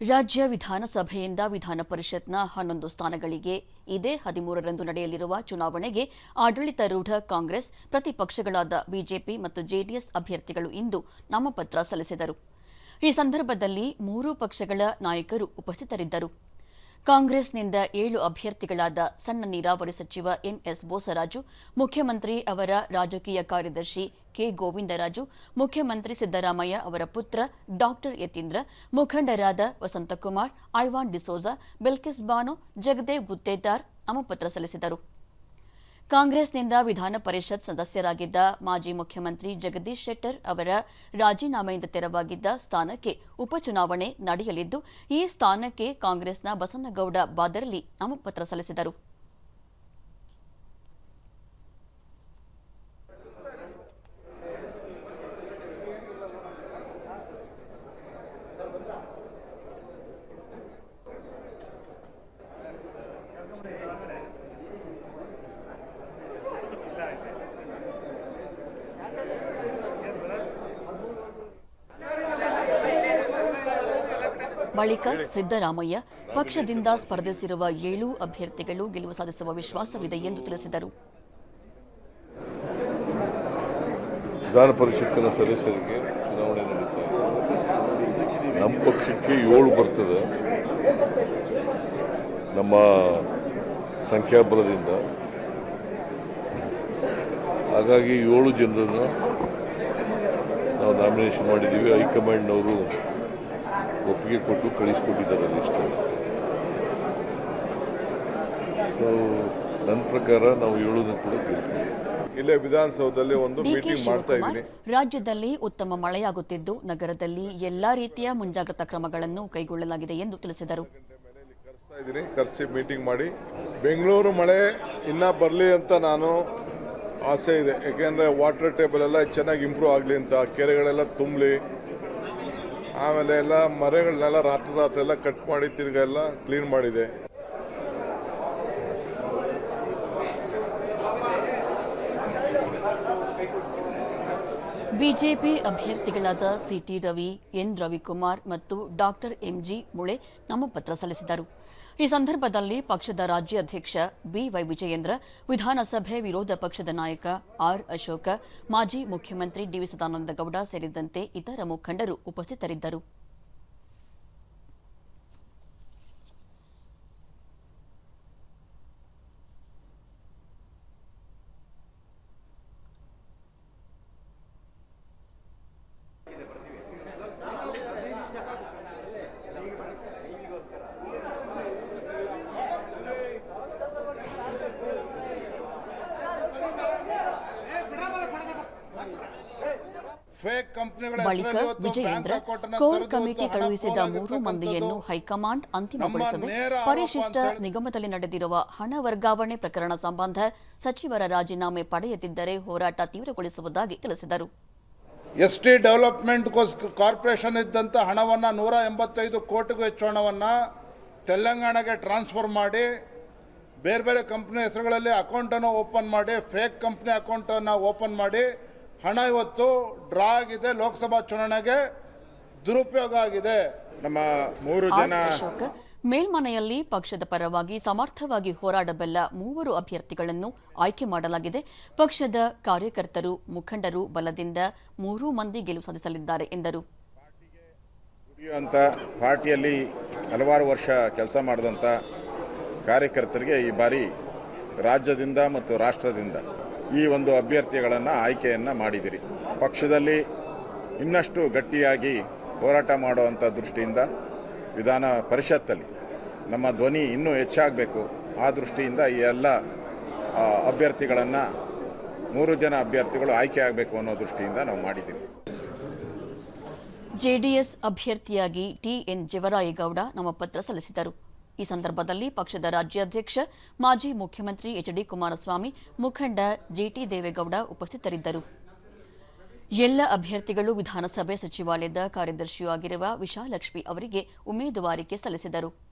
ರಾಜ್ಯ ವಿಧಾನಸಭೆಯಿಂದ ವಿಧಾನ ಪರಿಷತ್ನ ಹನ್ನೊಂದು ಸ್ಥಾನಗಳಿಗೆ ಇದೇ ಹದಿಮೂರರಂದು ನಡೆಯಲಿರುವ ಚುನಾವಣೆಗೆ ಆಡಳಿತಾರೂಢ ಕಾಂಗ್ರೆಸ್, ಪ್ರತಿಪಕ್ಷಗಳಾದ ಬಿಜೆಪಿ ಮತ್ತು ಜೆಡಿಎಸ್ ಅಭ್ಯರ್ಥಿಗಳು ಇಂದು ನಾಮಪತ್ರ ಸಲ್ಲಿಸಿದರು. ಈ ಸಂದರ್ಭದಲ್ಲಿ ಮೂರೂ ಪಕ್ಷಗಳ ನಾಯಕರು ಉಪಸ್ಥಿತರಿದ್ದರು. ಕಾಂಗ್ರೆಸ್ನಿಂದ ಏಳು ಅಭ್ಯರ್ಥಿಗಳಾದ ಸಣ್ಣ ನೀರಾವರಿ ಸಚಿವ ಎನ್ಎಸ್ ಬೋಸರಾಜು, ಮುಖ್ಯಮಂತ್ರಿ ಅವರ ರಾಜಕೀಯ ಕಾರ್ಯದರ್ಶಿ ಕೆ ಗೋವಿಂದರಾಜು, ಮುಖ್ಯಮಂತ್ರಿ ಸಿದ್ದರಾಮಯ್ಯ ಅವರ ಪುತ್ರ ಡಾಕ್ಟರ್ ಯತೀಂದ್ರ, ಮುಖಂಡರಾದ ವಸಂತಕುಮಾರ್, ಐವಾನ್ ಡಿಸೋಜಾ, ಬಿಲ್ಕಿಸ್ ಬಾನು, ಜಗದೇವ್ ಗುತ್ತೇದಾರ್ ನಾಮಪತ್ರ ಸಲ್ಲಿಸಿದರು. ಕಾಂಗ್ರೆಸ್ನಿಂದ ವಿಧಾನ ಪರಿಷತ್ ಸದಸ್ಯರಾಗಿದ್ದ ಮಾಜಿ ಮುಖ್ಯಮಂತ್ರಿ ಜಗದೀಶ್ ಶೆಟ್ಟರ್ ಅವರ ರಾಜೀನಾಮೆಯಿಂದ ತೆರವಾಗಿದ್ದ ಸ್ಥಾನಕ್ಕೆ ಉಪಚುನಾವಣೆ ನಡೆಯಲಿದ್ದು, ಈ ಸ್ಥಾನಕ್ಕೆ ಕಾಂಗ್ರೆಸ್ನ ಬಸನಗೌಡ ಬಾದರ್ಲಿ ನಾಮಪತ್ರ ಸಲ್ಲಿಸಿದರು. ಬಳಿಕ ಸಿದ್ದರಾಮಯ್ಯ ಪಕ್ಷದಿಂದ ಸ್ಪರ್ಧಿಸಿರುವ ಏಳು ಅಭ್ಯರ್ಥಿಗಳು ಗೆಲುವು ಸಾಧಿಸುವ ವಿಶ್ವಾಸವಿದೆ ಎಂದು ತಿಳಿಸಿದರು. ವಿಧಾನ ಪರಿಷತ್ತಿನ ಸದಸ್ಯರಿಗೆ ಚುನಾವಣೆ ನಡೀತಾ ನಮ್ಮ ಪಕ್ಷಕ್ಕೆ ಏಳು ಬರ್ತದೆ. ನಮ್ಮ ಸಂಖ್ಯಾಬಲದಿಂದ. ಹಾಗಾಗಿ ಏಳು ಜನರನ್ನು ನಾವು ನಾಮಿನೇಷನ್ ಮಾಡಿದ್ದೀವಿ. ಹೈಕಮಾಂಡ್ನವರು ಒಪ್ಪಿಗೆ ಕೊಟ್ಟು ಕಳಿಸ್ಕೊಟ್ಟಿದ್ದಾರೆ ಲಿಸ್ಟ್ ಸೊ ನನ್ನ ಪ್ರಕಾರ ನಾವು ಹೇಳೋದನ್ನು ಕೂಡ ಕೇಳ್ತೀವಿ. ಇಲ್ಲೇ ವಿಧಾನಸೌಧದಲ್ಲಿ ಒಂದು ಮೀಟಿಂಗ್ ಮಾಡ್ತಾ ಇದ್ದೀನಿ. ರಾಜ್ಯದಲ್ಲಿ ಉತ್ತಮ ಮಳೆಯಾಗುತ್ತಿದ್ದು ನಗರದಲ್ಲಿ ಎಲ್ಲಾ ರೀತಿಯ ಮುಂಜಾಗ್ರತಾ ಕ್ರಮಗಳನ್ನು ಕೈಗೊಳ್ಳಲಾಗಿದೆ ಎಂದು ತಿಳಿಸಿದರು. ಕರೆಸ್ತಾ ಇದ್ದೀನಿ ಕರೆಸಿ ಮೀಟಿಂಗ್ ಮಾಡಿ. ಬೆಂಗಳೂರು ಮಳೆ ಇನ್ನ ಬರಲಿ ಅಂತ ನಾನು ಆಸೆ ಇದೆ. ಯಾಕೆಂದ್ರೆ ವಾಟರ್ ಟೇಬಲ್ ಎಲ್ಲ ಚೆನ್ನಾಗಿ ಇಂಪ್ರೂವ್ ಆಗಲಿ ಅಂತ ಕೆರೆಗಳೆಲ್ಲ ತುಂಬಲಿ. ಆಮೇಲೆ ಎಲ್ಲ ಮರಗಳನ್ನೆಲ್ಲ ರಾತ್ರಿ ರಾತ್ರಿ ಎಲ್ಲ ಕಟ್ ಮಾಡಿ ತಿರ್ಗೆಲ್ಲ ಕ್ಲೀನ್ ಮಾಡಿದೆ. BJP ಅಭ್ಯರ್ಥಿಗಳಾದ C T Ravi, N Ravikumar ಮತ್ತು ಡಾಕ್ಟರ್ ಎಂಜಿ ಮುಳೆ ನಾಮಪತ್ರ ಸಲ್ಲಿಸಿದರು. ಈ ಸಂದರ್ಭದಲ್ಲಿ ಪಕ್ಷದ ರಾಜ್ಯಾಧ್ಯಕ್ಷ ಬಿವೈ ವಿಜಯೇಂದ್ರ, ವಿಧಾನಸಭೆ ವಿರೋಧ ಪಕ್ಷದ ನಾಯಕ ಆರ್ ಅಶೋಕ, ಮಾಜಿ ಮುಖ್ಯಮಂತ್ರಿ ಡಿವಿ ಸದಾನಂದಗೌಡ ಸೇರಿದಂತೆ ಇತರ ಮುಖಂಡರು ಉಪಸ್ಥಿತರಿದ್ದರು. ಬಳಿಕ ವಿಜಯೇಂದ್ರ ಕೋರ್ ಕಮಿಟಿ ಕಳುಹಿಸಿದ ಮೂರು ಮಂದಿಯನ್ನು ಹೈಕಮಾಂಡ್ ಅಂತಿಮಗೊಳಿಸದೆ ಪರಿಶಿಷ್ಟ ನಿಗಮದಲ್ಲಿ ನಡೆದಿರುವ ಹಣ ವರ್ಗಾವಣೆ ಪ್ರಕರಣ ಸಂಬಂಧ ಸಚಿವರ ರಾಜೀನಾಮೆ ಪಡೆಯದಿದ್ದರೆ ಹೋರಾಟ ತೀವ್ರಗೊಳಿಸುವುದಾಗಿ ತಿಳಿಸಿದರು. ಎಸ್ ಡೆವಲಪ್ಮೆಂಟ್ ಕಾರ್ಪೊರೇಷನ್ ಇದ್ದಂಥ ಹಣವನ್ನು ನೂರ ಎಂಬತ್ತೈದು ಕೋಟಿಗೂ ಹೆಚ್ಚು ಹಣವನ್ನು ತೆಲಂಗಾಣಗೆ ಟ್ರಾನ್ಸ್ಫರ್ ಮಾಡಿ ಬೇರೆ ಬೇರೆ ಕಂಪ್ನಿ ಹೆಸರುಗಳಲ್ಲಿ ಅಕೌಂಟನ್ನು ಓಪನ್ ಮಾಡಿ ಫೇಕ್ ಕಂಪ್ನಿ ಅಕೌಂಟನ್ನು ಓಪನ್ ಮಾಡಿ ಹಣ ಇವತ್ತು ಡ್ರಾ ಆಗಿದೆ ಲೋಕಸಭಾ ಚುನಾವಣೆಗೆ ದುರುಪಯೋಗ ಆಗಿದೆ. ನಮ್ಮ ಮೂರು ಜನ ಅಶೋಕ್ ಮೇಲ್ಮನೆಯಲ್ಲಿ ಪಕ್ಷದ ಪರವಾಗಿ ಸಮರ್ಥವಾಗಿ ಹೋರಾಡಬಲ್ಲ ಮೂವರು ಅಭ್ಯರ್ಥಿಗಳನ್ನು ಆಯ್ಕೆ ಮಾಡಲಾಗಿದೆ. ಪಕ್ಷದ ಕಾರ್ಯಕರ್ತರು ಮುಖಂಡರು ಬಲದಿಂದ ಮೂರು ಮಂದಿ ಗೆಲುವು ಸಾಧಿಸಲಿದ್ದಾರೆ ಎಂದರು. ಅಂತ ಪಾರ್ಟಿಯಲ್ಲಿ ಹಲವಾರು ವರ್ಷ ಕೆಲಸ ಮಾಡಿದಂಥ ಕಾರ್ಯಕರ್ತರಿಗೆ ಈ ಬಾರಿ ರಾಜ್ಯದಿಂದ ಮತ್ತು ರಾಷ್ಟ್ರದಿಂದ ಈ ಒಂದು ಅಭ್ಯರ್ಥಿಗಳನ್ನು ಆಯ್ಕೆಯನ್ನು ಮಾಡಿದಿರಿ. ಪಕ್ಷದಲ್ಲಿ ಇನ್ನಷ್ಟು ಗಟ್ಟಿಯಾಗಿ ಹೋರಾಟ ಮಾಡುವಂಥ ದೃಷ್ಟಿಯಿಂದ ವಿಧಾನ ಪರಿಷತ್ತಲ್ಲಿ ನಮ್ಮ ಧ್ವನಿ ಇನ್ನೂ ಹೆಚ್ಚಾಗಬೇಕು. ಆ ದೃಷ್ಟಿಯಿಂದ ಈ ಎಲ್ಲ ಅಭ್ಯರ್ಥಿಗಳನ್ನು ಮೂರು ಜನ ಅಭ್ಯರ್ಥಿಗಳು ಆಯ್ಕೆ ಆಗಬೇಕು ಅನ್ನೋ ದೃಷ್ಟಿಯಿಂದ ನಾವು ಮಾಡಿದ್ದೀವಿ ಜೆಡಿಎಸ್ ಅಭ್ಯರ್ಥಿಯಾಗಿ ಟಿಎನ್ ಜವರಾಯೇಗೌಡ ನಾಮಪತ್ರ ಸಲ್ಲಿಸಿದರು. ಈ ಸಂದರ್ಭದಲ್ಲಿ ಪಕ್ಷದ ರಾಜ್ಯಾಧ್ಯಕ್ಷ, ಮಾಜಿ ಮುಖ್ಯಮಂತ್ರಿ ಎಚ್ ಡಿ ಕುಮಾರಸ್ವಾಮಿ, ಮುಖಂಡ ಜಿಟಿ ದೇವೇಗೌಡ ಉಪಸ್ಥಿತರಿದ್ದರು. ಎಲ್ಲ ಅಭ್ಯರ್ಥಿಗಳು ವಿಧಾನಸಭೆ ಸಚಿವಾಲಯದ ಕಾರ್ಯದರ್ಶಿಯೂ ಆಗಿರುವ ವಿಶಾಲಕ್ಷ್ಮಿ ಅವರಿಗೆ ಉಮೇದುವಾರಿಕೆ ಸಲ್ಲಿಸಿದರು.